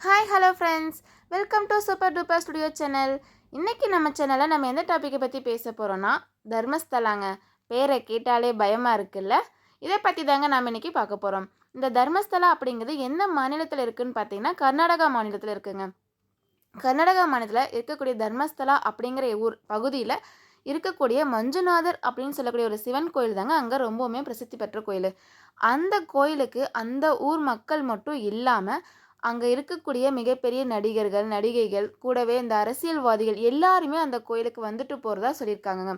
Hi hello friends welcome to super duper studio channel இன்றைக்கி நம்ம சேனலில் நம்ம எந்த டாப்பிக்கை பற்றி பேச போகிறோன்னா தர்மஸ்தலாங்க. பேரை கேட்டாலே பயமாக இருக்குல்ல? இதை பற்றி தாங்க நாம் இன்றைக்கி பார்க்க போகிறோம் இந்த தர்மஸ்தலா அப்படிங்கிறது எந்த மாநிலத்தில் இருக்குதுன்னு பார்த்தீங்கன்னா கர்நாடகா மாநிலத்தில் இருக்குங்க. கர்நாடகா மாநிலத்தில் இருக்கக்கூடிய தர்மஸ்தலா அப்படிங்கிற ஊர் பகுதியில் இருக்கக்கூடிய மஞ்சுநாதர் அப்படின்னு சொல்லக்கூடிய ஒரு சிவன் கோயில் தாங்க அங்கே ரொம்பவுமே பிரசித்தி பெற்ற கோயில். அந்த கோயிலுக்கு அந்த ஊர் மக்கள் மட்டும் இல்லாமல் அங்கே இருக்கக்கூடிய மிகப்பெரிய நடிகர்கள் நடிகைகள் கூடவே இந்த அரசியல்வாதிகள் எல்லாருமே அந்த கோயிலுக்கு வந்துட்டு போகிறதா சொல்லியிருக்காங்க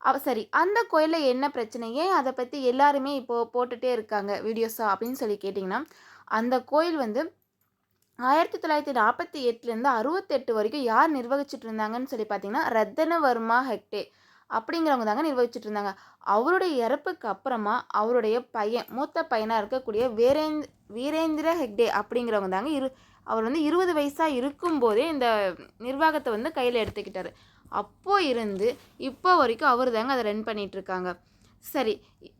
அவ சரி அந்த கோயிலில் என்ன பிரச்சனை? ஏன் அதை பற்றி எல்லாருமே இப்போது போட்டுகிட்டே இருக்காங்க வீடியோஸா அப்படின்னு சொல்லி கேட்டிங்கன்னா அந்த கோயில் வந்து ஆயிரத்தி தொள்ளாயிரத்தி நாற்பத்தி எட்டுலேருந்து அறுபத்தெட்டு வரைக்கும் யார் நிர்வகிச்சிட்டு இருந்தாங்கன்னு சொல்லி பார்த்தீங்கன்னா ரத்தனவர்மா ஹெக்டே. அப்படிங்கிறவங்க தாங்க நிர்வகிச்சுட்டு இருந்தாங்க அவருடைய இறப்புக்கு அப்புறமா அவருடைய பையன் மூத்த பையனாக இருக்கக்கூடிய வீரேந்த் வீரேந்திர ஹெக்டே அப்படிங்கிறவங்க தாங்க இரு அவர் வந்து இருபது வயசாக இருக்கும்போதே இந்த நிர்வாகத்தை வந்து கையில் எடுத்துக்கிட்டார். அப்போது இருந்து இப்போ வரைக்கும் அவர் தாங்க அதை ரன் பண்ணிகிட்ருக்காங்க சரி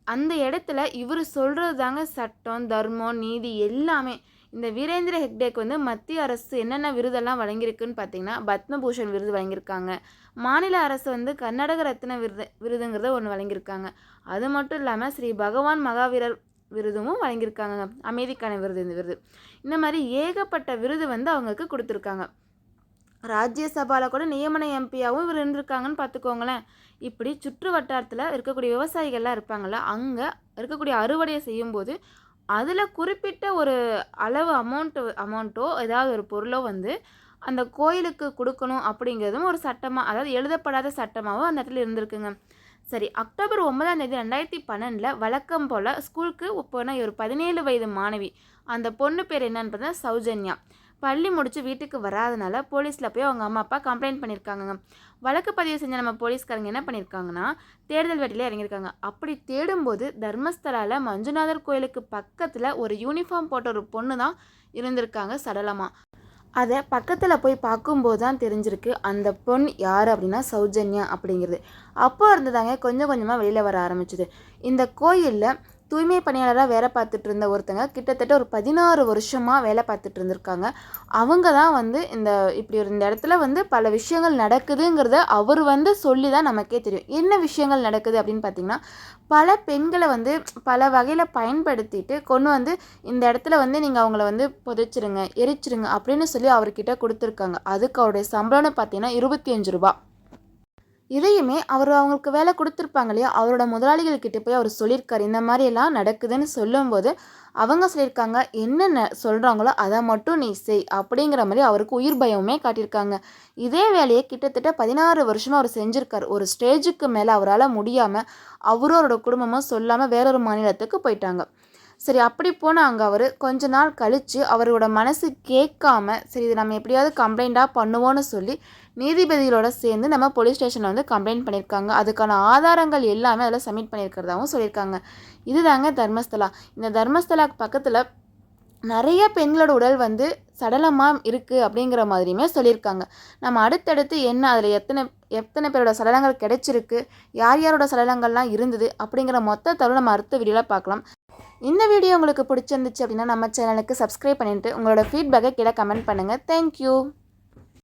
அந்த இடத்துல இவர் சொல்கிறது தாங்க சட்டம் தர்மம் நீதி எல்லாமே இந்த வீரேந்திர ஹெக்டேக்கு வந்து மத்திய அரசு என்னென்ன விருதெல்லாம் வழங்கியிருக்குன்னு பார்த்தீங்கன்னா பத்மபூஷன் விருது வழங்கியிருக்காங்க. மாநில அரசு வந்து கர்நாடக ரத்ன விருது விருதுங்கிறத ஒன்று வழங்கியிருக்காங்க. அது மட்டும் இல்லாமல் ஸ்ரீ பகவான் மகாவீரர் விருதும் வழங்கியிருக்காங்க. அமைதிக்கான விருது இந்த விருது. இந்த மாதிரி ஏகப்பட்ட விருது வந்து அவங்களுக்கு கொடுத்துருக்காங்க. ராஜ்யசபாவில் கூட நியமன எம்பியாகவும் இவர் இருந்திருக்காங்கன்னு பார்த்துக்கோங்களேன். இப்படி சுற்று வட்டாரத்தில் இருக்கக்கூடிய விவசாயிகள்லாம் இருப்பாங்கள்ல அங்கே இருக்கக்கூடிய அறுவடையை செய்யும்போது அதில் குறிப்பிட்ட ஒரு அளவு அமௌண்ட்டு அமௌண்ட்டோ ஏதாவது ஒரு பொருளோ வந்து அந்த கோயிலுக்கு கொடுக்கணும் அப்படிங்கிறதும் ஒரு சட்டமாக அதாவது எழுதப்படாத சட்டமாகவும் அந்த இடத்துல இருந்திருக்குங்க. சரி அக்டோபர் ஒன்பதாம் தேதி ரெண்டாயிரத்தி பன்னெண்டில் வழக்கம் போல் ஸ்கூலுக்கு போன ஒரு பதினேழு வயது மாணவி. அந்த பொண்ணு பேர் என்னன்னு பார்த்தா சௌஜன்யா. பள்ளி முடித்து வீட்டுக்கு வராதனால போலீஸில் போய் அவங்க அம்மா அப்பா கம்ப்ளைண்ட் பண்ணியிருக்காங்க வழக்கு பதிவு செஞ்ச நம்ம போலீஸ்காரங்க என்ன பண்ணியிருக்காங்கன்னா தேடுதல் வேட்டையில் இறங்கியிருக்காங்க. அப்படி தேடும்போது தர்மஸ்தலாவில் மஞ்சுநாதர் கோயிலுக்கு பக்கத்தில் ஒரு யூனிஃபார்ம் போட்ட ஒரு பொண்ணு தான் இருந்திருக்காங்க சடலமாக அதை பக்கத்தில் போய் பார்க்கும்போது தான் தெரிஞ்சிருக்கு அந்த பொண் யார் அப்படின்னா சௌஜன்யா அப்படிங்கிறது. அப்போ இருந்ததாங்க கொஞ்சம் கொஞ்சமாக வெளியில் வர ஆரம்பிச்சுது. இந்த கோயிலில் தூய்மை பணியாளராக வேலை பார்த்துட்டு இருந்த ஒருத்தங்க கிட்டத்தட்ட ஒரு பதினாறு வருஷமாக வேலை பார்த்துட்டு இருந்திருக்காங்க. அவங்க தான் வந்து இந்த இப்படி ஒரு இந்த இடத்துல வந்து பல விஷயங்கள் நடக்குதுங்கிறத அவர் வந்து சொல்லி தான் நமக்கே தெரியும். என்ன விஷயங்கள் நடக்குது அப்படின்னு பார்த்தீங்கன்னா பல பெண்களை வந்து பல வகையில் பயன்படுத்திட்டு கொண்டு வந்து இந்த இடத்துல வந்து நீங்கள் அவங்கள வந்து புதைச்சிருங்க எரிச்சிருங்க அப்படின்னு சொல்லி அவர்கிட்ட கொடுத்துருக்காங்க. அதுக்கு அவருடைய சம்பளம்னு பார்த்தீங்கன்னா இருபத்தி அஞ்சு ரூபா இதையுமே அவர் அவங்களுக்கு வேலை கொடுத்துருப்பாங்க இல்லையா? அவரோட முதலாளிகள்கிட்ட போய் அவர் சொல்லியிருக்காரு. இந்த மாதிரியெல்லாம் நடக்குதுன்னு சொல்லும்போது அவங்க சொல்லியிருக்காங்க என்னென்ன சொல்கிறாங்களோ அதை மட்டும் நீ செய் அப்படிங்கிற மாதிரி அவருக்கு உயிர் பயமுமே காட்டியிருக்காங்க. இதே வேலையை கிட்டத்தட்ட பதினாறு வருஷமாக அவர் செஞ்சுருக்கார். ஒரு ஸ்டேஜுக்கு மேலே அவரால் முடியாமல் அவரும் அவரோட குடும்பமும் சொல்லாமல் வேறொரு மாநிலத்துக்கு போயிட்டாங்க. சரி அப்படி போன அங்கே அவர் கொஞ்ச நாள் கழித்து அவரோட மனசு கேட்காம சரி இது நம்ம எப்படியாவது கம்ப்ளைண்ட்டாக பண்ணுவோன்னு சொல்லி நீதிபதிகளோட சேர்ந்து நம்ம போலீஸ் ஸ்டேஷனில் வந்து கம்ப்ளைண்ட் பண்ணியிருக்காங்க. அதுக்கான ஆதாரங்கள் எல்லாமே அதில் சப்மிட் பண்ணியிருக்கிறதாகவும் சொல்லியிருக்காங்க. இதுதாங்க தர்மஸ்தலா. இந்த தர்மஸ்தலாக்கு பக்கத்தில் நிறைய பெண்களோட உடல் வந்து சடலமாக இருக்குது அப்படிங்கிற மாதிரியுமே சொல்லியிருக்காங்க. நம்ம அடுத்தடுத்து என்ன அதில் எத்தனை எத்தனை பேரோட சடலங்கள் கிடைச்சிருக்கு யார் யாரோட சடலங்கள்லாம் இருந்தது அப்படிங்கிற மொத்த தகவல் நம்ம அடுத்த வீடியோவில் பார்க்கலாம். இந்த வீடியோ உங்களுக்கு பிடிச்சிருந்துச்சு அப்படின்னா நம்ம சேனலுக்கு சப்ஸ்கிரைப் பண்ணிவிட்டு உங்களோட ஃபீட்பேக்கை கீழே கமெண்ட் பண்ணுங்கள் தேங்க்யூ